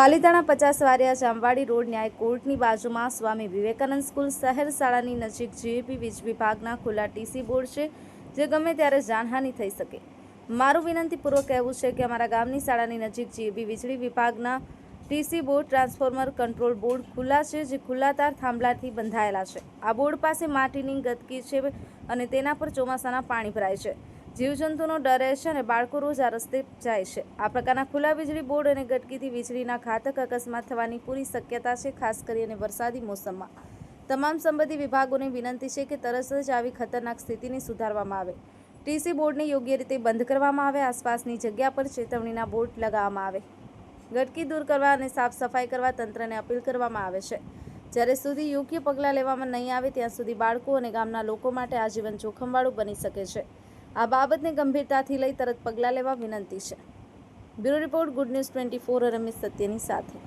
પાલીતાણા પચાસ વારિયા જામવાડી રોડ ન્યાય કોર્ટની બાજુમાં સ્વામી વિવેકાનંદ સ્કૂલ શહેર શાળાની નજીક જીઈપી વીજ વિભાગના ખુલ્લા ટીસી બોર્ડ છે, જે ગમે ત્યારે જાનહાનિ થઈ શકે. મારું વિનંતીપૂર્વક કહેવું છે કે અમારા ગામની શાળાની નજીક જીઈબી વીજળી વિભાગના TC board transformer control board ખુલ્લા છે, જે ખુલ્લા તાર થાંભલાથી બંધાયેલા છે. આ બોર્ડ પાસે માટીની ગતકી છે અને તેના પર ચોમાસાના પાણી ભરાય છે. જીવજંતુનો ડર છે અને બાળકો રોજ આ રસ્તે જાય છે. આ પ્રકારના ખુલ્લા વીજળી બોર્ડ અને ગટકીથી વીજળીના ઘાતક અકસ્માત થવાની પૂરી શક્યતા છે, ખાસ કરીને વરસાદી મોસમમાં. તમામ સંબંધિત વિભાગોને વિનંતી છે કે તરત જ આવી ખતરનાક સ્થિતિને સુધારવામાં આવે. ટીસી બોર્ડને યોગ્ય રીતે બંધ કરવામાં આવે, આસપાસની જગ્યા પર ચેતવણીના બોર્ડ લગાવવામાં આવે. ગટકી દૂર કરવા અને સાફ સફાઈ કરવા તંત્રને અપીલ કરવામાં આવે છે. જ્યારે સુધી યોગ્ય પગલાં લેવામાં નહીં આવે, ત્યાં સુધી બાળકો અને ગામના લોકો માટે આજીવન જોખમવાળું બની શકે છે. આ બાબતને ગંભીરતાથી લઈ તરત પગલાં લેવા વિનંતી છે. Bureau report good news twenty four, Ramesh સત્યની સાથે.